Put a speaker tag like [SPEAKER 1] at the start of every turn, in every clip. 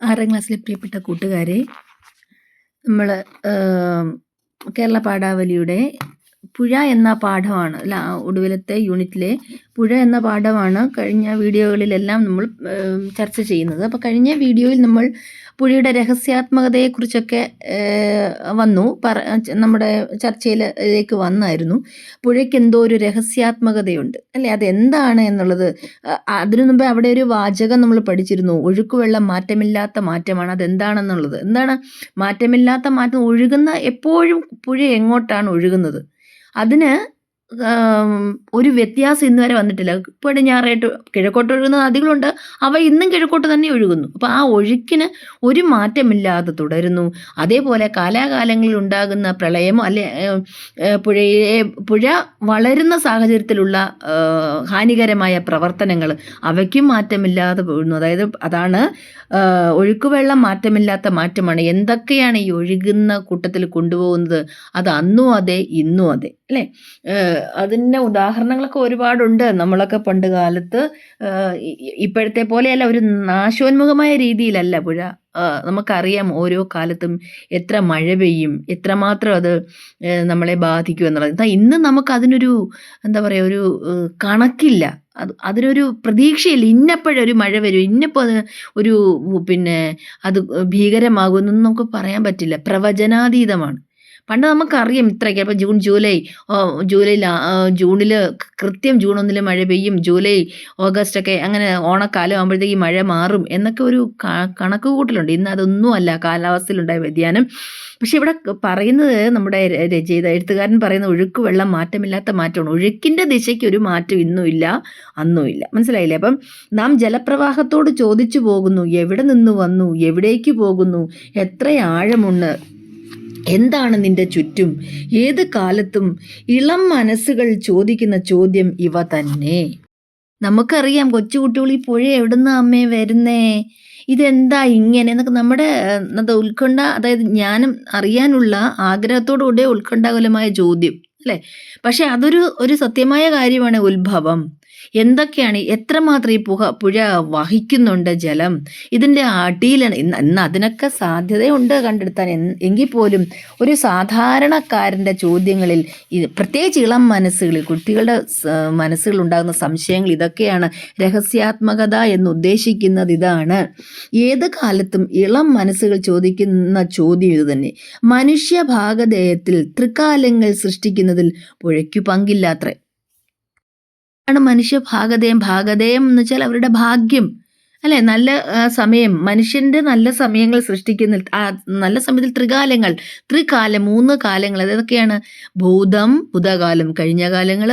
[SPEAKER 1] ആറാം ക്ലാസ്സിലെ പ്രിയപ്പെട്ട കൂട്ടുകാരെ നമ്മൾ കേരള പാഠാവലിയുടെ പുഴ എന്ന പാഠമാണ് ഒടുവിലത്തെ യൂണിറ്റിലെ പുഴ എന്ന പാഠമാണ് കഴിഞ്ഞ വീഡിയോകളിലെല്ലാം നമ്മൾ ചർച്ച ചെയ്യുന്നത്. അപ്പോൾ കഴിഞ്ഞ വീഡിയോയിൽ നമ്മൾ പുഴയുടെ രഹസ്യാത്മകതയെക്കുറിച്ചൊക്കെ വന്നു പറ നമ്മുടെ ചർച്ചയിലേക്ക് വന്നായിരുന്നു. പുഴയ്ക്ക് എന്തോ ഒരു രഹസ്യാത്മകതയുണ്ട് അല്ലേ? അതെന്താണ് എന്നുള്ളത് അതിനു മുമ്പേ അവിടെ ഒരു വാചകം നമ്മൾ പഠിച്ചിരുന്നു. ഒഴുക്കുവെള്ളം മാറ്റമില്ലാത്ത മാറ്റമാണ്. അതെന്താണെന്നുള്ളത്? എന്താണ് മാറ്റമില്ലാത്ത മാറ്റം? ഒഴുകുന്ന എപ്പോഴും പുഴ എങ്ങോട്ടാണ് ഒഴുകുന്നത്? അതിന് ഒരു വ്യത്യാസം ഇന്ന് വരെ വന്നിട്ടില്ല. പടിഞ്ഞാറായിട്ട് കിഴക്കോട്ട് ഒഴുകുന്ന നദികളുണ്ട്. അവ ഇന്നും കിഴക്കോട്ട് തന്നെ ഒഴുകുന്നു. അപ്പോൾ ആ ഒഴുക്കിന് ഒരു മാറ്റമില്ലാതെ തുടരുന്നു. അതേപോലെ കാലാകാലങ്ങളിൽ ഉണ്ടാകുന്ന പ്രളയമോ അല്ലെ പുഴയെ പുഴ വളരുന്ന സാഹചര്യത്തിലുള്ള ഹാനികരമായ പ്രവർത്തനങ്ങൾ അവയ്ക്കും മാറ്റമില്ലാതെ പോകുന്നു. അതായത് അതാണ് ഒഴുക്കുവെള്ളം മാറ്റമില്ലാത്ത മാറ്റമാണ്. എന്തൊക്കെയാണ് ഈ ഒഴുകുന്ന കൂട്ടത്തിൽ കൊണ്ടുപോകുന്നത്? അത് അന്നും അതെ ഇന്നും അതെ. അല്ലേ? അതിന്റെ ഉദാഹരണങ്ങളൊക്കെ ഒരുപാടുണ്ട്. നമ്മളൊക്കെ പണ്ട് കാലത്ത് ഇപ്പോഴത്തെ പോലെയല്ല ഒരു നാശോന്മുഖമായ രീതിയിലല്ല പുഴ. നമുക്കറിയാം ഓരോ കാലത്തും എത്ര മഴ പെയ്യും എത്രമാത്രം അത് നമ്മളെ ബാധിക്കും എന്നുള്ളത്. എന്നാൽ ഇന്ന് നമുക്ക് അതിനൊരു എന്താ പറയുക ഒരു കണക്കില്ല. അത് അതിനൊരു പ്രതീക്ഷയില്ല. ഇന്നപ്പോഴൊരു മഴ വരും ഇന്നപ്പോൾ ഒരു പിന്നെ അത് ഭീകരമാകുമെന്നൊന്നും നമുക്ക് പറയാൻ പറ്റില്ല. പ്രവചനാതീതമാണ്. പണ്ട് നമുക്കറിയാം ഇത്രയ്ക്ക്. അപ്പോൾ ജൂൺ ജൂലൈ ജൂലൈ ജൂണിൽ കൃത്യം ജൂൺ ഒന്നിൽ മഴ പെയ്യും. ജൂലൈ ഓഗസ്റ്റ് ഒക്കെ അങ്ങനെ ഓണക്കാലം ആകുമ്പോഴത്തേക്ക് മഴ മാറും എന്നൊക്കെ ഒരു കണക്ക് കൂട്ടലുണ്ട് ഇന്ന് അതൊന്നും അല്ല. കാലാവസ്ഥയിലുണ്ടായ വ്യതിയാനം. പക്ഷെ ഇവിടെ പറയുന്നത് നമ്മുടെ രചയിത എഴുത്തുകാരൻ പറയുന്ന ഒഴുക്ക് വെള്ളം മാറ്റമില്ലാത്ത മാറ്റമാണ്. ഒഴുക്കിന്റെ ദിശയ്ക്ക് ഒരു മാറ്റം ഇന്നും ഇല്ല അന്നും ഇല്ല. മനസ്സിലായില്ലേ? അപ്പം നാം ജലപ്രവാഹത്തോട് ചോദിച്ചു പോകുന്നു. എവിടെ നിന്ന് വന്നു? എവിടേക്ക് പോകുന്നു? എത്ര ആഴമുണ്ട്? എന്താണ് നിന്റെ ചുറ്റും? ഏത് കാലത്തും ഇളം മനസ്സുകൾ ചോദിക്കുന്ന ചോദ്യം ഇവ തന്നെ. നമുക്കറിയാം കൊച്ചുകുട്ടികൾ ഈ പുഴ എവിടുന്ന അമ്മേ വരുന്നേ? ഇതെന്താ ഇങ്ങനെ? എന്നൊക്കെ നമ്മുടെ എന്താ ഉത്കണ്ഠ അതായത് ജ്ഞാനം അറിയാനുള്ള ആഗ്രഹത്തോടു കൂടിയ ഉത്കണ്ഠാകുലമായ ചോദ്യം അല്ലേ? പക്ഷെ അതൊരു ഒരു സത്യമായ കാര്യമാണ് ഉത്ഭവം. എന്തൊക്കെയാണ് എത്രമാത്രം ഈ പുക പുഴ വഹിക്കുന്നുണ്ട് ജലം? ഇതിന്റെ അടിയിലാണ് ഇന്ന് അതിനൊക്കെ സാധ്യതയുണ്ട് കണ്ടെടുത്താൻ. എങ്കിൽ പോലും ഒരു സാധാരണക്കാരന്റെ ചോദ്യങ്ങളിൽ പ്രത്യേകിച്ച് ഇളം മനസ്സുകളിൽ കുട്ടികളുടെ മനസ്സുകളിൽ ഉണ്ടാകുന്ന സംശയങ്ങൾ ഇതൊക്കെയാണ്. രഹസ്യാത്മകത എന്ന് ഉദ്ദേശിക്കുന്നത് ഇതാണ്. ഏത് കാലത്തും ഇളം മനസ്സുകൾ ചോദിക്കുന്ന ചോദ്യം ഇത് തന്നെ. മനുഷ്യഭാഗധേയത്തിൽ തൃക്കാലങ്ങൾ സൃഷ്ടിക്കുന്നതിൽ പുഴയ്ക്കു പങ്കില്ലാത്രേ. ആണ് മനുഷ്യ ഭാഗതയും ഭാഗതയും എന്ന് വെച്ചാൽ അവരുടെ ഭാഗ്യം. അല്ലെ? നല്ല സമയം. മനുഷ്യന്റെ നല്ല സമയങ്ങൾ സൃഷ്ടിക്കുന്ന നല്ല സമയത്തിൽ ത്രികാലങ്ങൾ. ത്രികാലം മൂന്ന് കാലങ്ങൾ. അതൊക്കെയാണ് ഭൂതം ഭൂതകാലം. കഴിഞ്ഞ കാലങ്ങൾ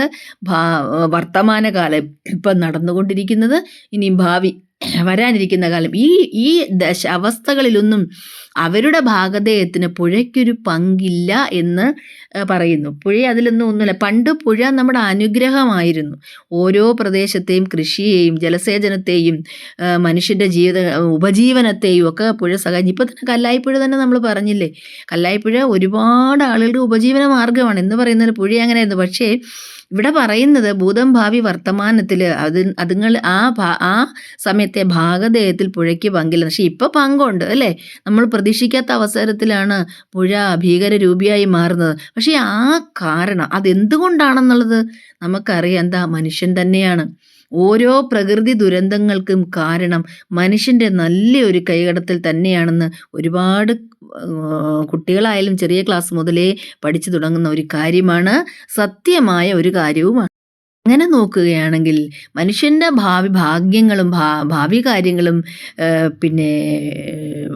[SPEAKER 1] വർത്തമാനകാലം. ഇപ്പം നടന്നുകൊണ്ടിരിക്കുന്നത് ഇനിയും ഭാവി. വരാനിരിക്കുന്ന കാലം. ഈ ഈ ദശ അവസ്ഥകളിലൊന്നും അവരുടെ ഭാഗധേയത്തിന് പുഴയ്ക്കൊരു പങ്കില്ല എന്ന് പറയുന്നു. പുഴ അതിലൊന്നും ഒന്നുമില്ല. പണ്ട് പുഴ നമ്മുടെ അനുഗ്രഹമായിരുന്നു. ഓരോ പ്രദേശത്തെയും കൃഷിയെയും ജലസേചനത്തെയും മനുഷ്യന്റെ ജീവിത ഉപജീവനത്തെയും ഒക്കെ പുഴ സഹായിച്ചു. ഇപ്പോൾ തന്നെ കല്ലായിപ്പുഴ തന്നെ നമ്മൾ പറഞ്ഞില്ലേ? കല്ലായിപ്പുഴ ഒരുപാട് ആളുകളുടെ ഉപജീവന മാർഗമാണ് എന്ന് പറയുന്നത് പുഴ അങ്ങനെയായിരുന്നു. പക്ഷേ ഇവിടെ പറയുന്നത് ഭൂതം ഭാവി വർത്തമാനത്തിൽ അത് അതുങ്ങൾ ആ ആ സമയത്തെ ഭാഗദേഹത്തിൽ പുഴയ്ക്ക് പങ്കില്ല. പക്ഷെ ഇപ്പോൾ പങ്കുണ്ട് അല്ലേ? നമ്മൾ പ്രതീക്ഷിക്കാത്ത അവസരത്തിലാണ് പുഴ ഭീകരരൂപിയായി മാറുന്നത്. പക്ഷേ ആ കാരണം അതെന്തുകൊണ്ടാണെന്നുള്ളത് നമുക്കറിയാം. എന്താ? മനുഷ്യൻ തന്നെയാണ്. ഓരോ പ്രകൃതി ദുരന്തങ്ങൾക്കും കാരണം മനുഷ്യന്റെ നല്ലൊരു കൈകടത്തിൽ തന്നെയാണെന്ന് ഒരുപാട് കുട്ടികളായാലും ചെറിയ ക്ലാസ് മുതലേ പഠിച്ചു തുടങ്ങുന്ന ഒരു കാര്യമാണ്. സത്യമായ ഒരു കാര്യവുമാണ്. അങ്ങനെ നോക്കുകയാണെങ്കിൽ മനുഷ്യന്റെ ഭാവി ഭാഗ്യങ്ങളും ഭാവി കാര്യങ്ങളും പിന്നെ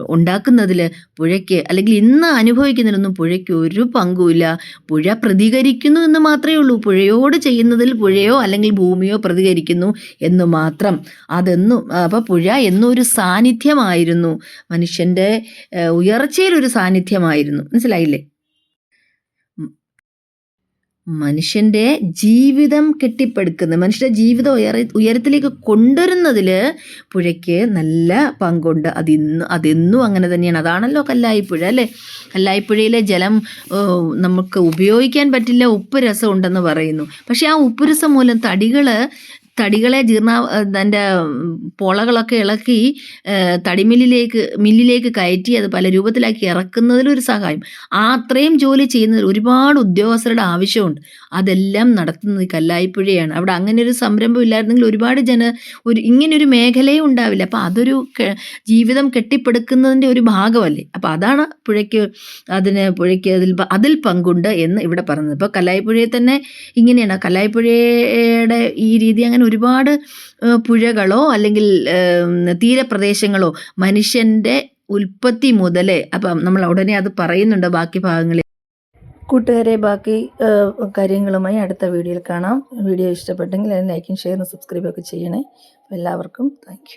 [SPEAKER 1] ഉണ്ടാക്കുന്നതിൽ പുഴയ്ക്ക് അല്ലെങ്കിൽ ഇന്ന് അനുഭവിക്കുന്നതിലൊന്നും പുഴയ്ക്ക് ഒരു പങ്കുമില്ല. പുഴ പ്രതികരിക്കുന്നു എന്ന് മാത്രമേ ഉള്ളൂ. പുഴയോട് ചെയ്യുന്നതിൽ പുഴയോ അല്ലെങ്കിൽ ഭൂമിയോ പ്രതികരിക്കുന്നു എന്ന് മാത്രം. അതെന്നും അപ്പോൾ പുഴ എന്നൊരു സാന്നിധ്യമായിരുന്നു. മനുഷ്യന്റെ ഉയർച്ചയിലൊരു സാന്നിധ്യമായിരുന്നു. മനസ്സിലായില്ലേ? മനുഷ്യന്റെ ജീവിതം കെട്ടിപ്പടുക്കുന്നത് മനുഷ്യന്റെ ജീവിതം ഉയര ഉയരത്തിലേക്ക് കൊണ്ടുവരുന്നതിൽ പുഴയ്ക്ക് നല്ല പങ്കുണ്ട്. അതിന്ന് അതെന്നും അങ്ങനെ തന്നെയാണ്. അതാണല്ലോ കല്ലായിപ്പുഴ അല്ലേ? കല്ലായിപ്പുഴയിലെ ജലം നമുക്ക് ഉപയോഗിക്കാൻ പറ്റില്ല ഉപ്പ് രസം ഉണ്ടെന്ന് പറയുന്നു. പക്ഷേ ആ ഉപ്പ് രസം മൂലം തടികൾ തടികളെ ജീർണ അതിന്റെ പൊളകളൊക്കെ ഇളക്കി തടിമില്ലിലേക്ക് മില്ലിലേക്ക് കയറ്റി അത് പല രൂപത്തിലാക്കി ഇറക്കുന്നതിലൊരു സഹായം. ആ അത്രയും ജോലി ചെയ്യുന്നതിൽ ഒരുപാട് ഉദ്യോഗസ്ഥരുടെ ആവശ്യമുണ്ട്. അതെല്ലാം നടത്തുന്നത് കല്ലായിപ്പുഴയാണ്. അവിടെ അങ്ങനെ ഒരു സംരംഭം ഇല്ലായിരുന്നെങ്കിൽ ഒരുപാട് ജന ഒരു ഇങ്ങനൊരു മേഖലയും ഉണ്ടാവില്ല. അപ്പോൾ അതൊരു ജീവിതം കെട്ടിപ്പടുക്കുന്നതിന്റെ ഒരു ഭാഗമല്ലേ? അപ്പോൾ അതാണ് പുഴയ്ക്ക് അതിന് പുഴയ്ക്ക് അതിൽ അതിൽ പങ്കുണ്ട് എന്ന് ഇവിടെ പറയുന്നത് ഇപ്പോൾ കല്ലായിപ്പുഴയെ തന്നെ ഇങ്ങനെയാണ്. കല്ലായിപ്പുഴയുടെ ഈ രീതി അങ്ങനെ ഒരുപാട് പുഴകളോ അല്ലെങ്കിൽ തീരപ്രദേശങ്ങളോ മനുഷ്യന്റെ ഉൽപ്പത്തി മുതലേ അപ്പം നമ്മൾ ഉടനെ അത് പറയുന്നുണ്ട് ബാക്കി ഭാഗങ്ങളിൽ. കൂട്ടുകാരെ ബാക്കി കാര്യങ്ങളുമായി അടുത്ത വീഡിയോയിൽ കാണാം. വീഡിയോ ഇഷ്ടപ്പെട്ടെങ്കിൽ ലൈക്കും ഷെയറും സബ്സ്ക്രൈബൊക്കെ ചെയ്യണേ. എല്ലാവർക്കും താങ്ക്